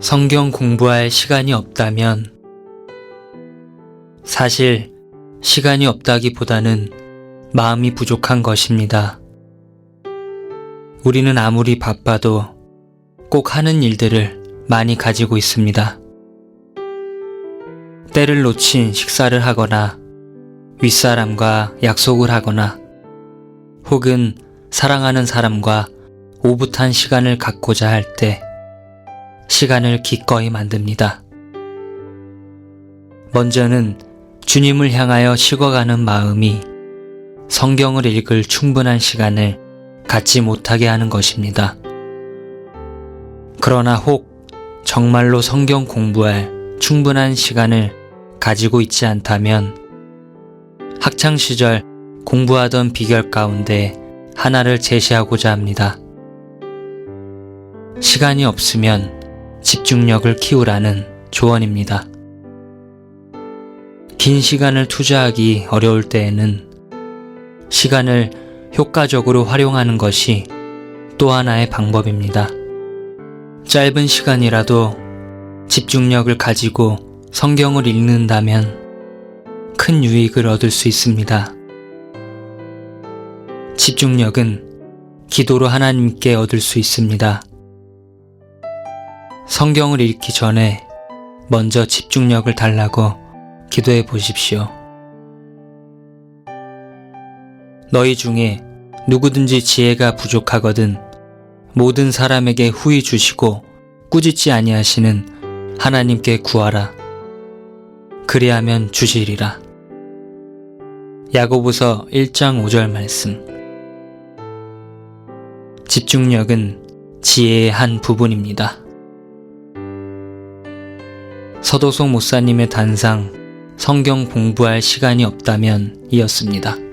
성경 공부할 시간이 없다면 사실 시간이 없다기보다는 마음이 부족한 것입니다. 우리는 아무리 바빠도 꼭 하는 일들을 많이 가지고 있습니다. 때를 놓친 식사를 하거나 윗사람과 약속을 하거나 혹은 사랑하는 사람과 오붓한 시간을 갖고자 할 때 시간을 기꺼이 만듭니다. 먼저는 주님을 향하여 식어가는 마음이 성경을 읽을 충분한 시간을 갖지 못하게 하는 것입니다. 그러나 혹 정말로 성경 공부할 충분한 시간을 가지고 있지 않다면 학창시절 공부하던 비결 가운데 하나를 제시하고자 합니다. 시간이 없으면 집중력을 키우라는 조언입니다. 긴 시간을 투자하기 어려울 때에는 시간을 효과적으로 활용하는 것이 또 하나의 방법입니다. 짧은 시간이라도 집중력을 가지고 성경을 읽는다면 큰 유익을 얻을 수 있습니다. 집중력은 기도로 하나님께 얻을 수 있습니다. 성경을 읽기 전에 먼저 집중력을 달라고 기도해 보십시오. 너희 중에 누구든지 지혜가 부족하거든 모든 사람에게 후히 주시고 꾸짖지 아니하시는 하나님께 구하라. 그리하면 주시리라. 야고보서 1장 5절 말씀. 집중력은 지혜의 한 부분입니다. 서도송 목사님의 단상 성경 공부할 시간이 없다면 이었습니다.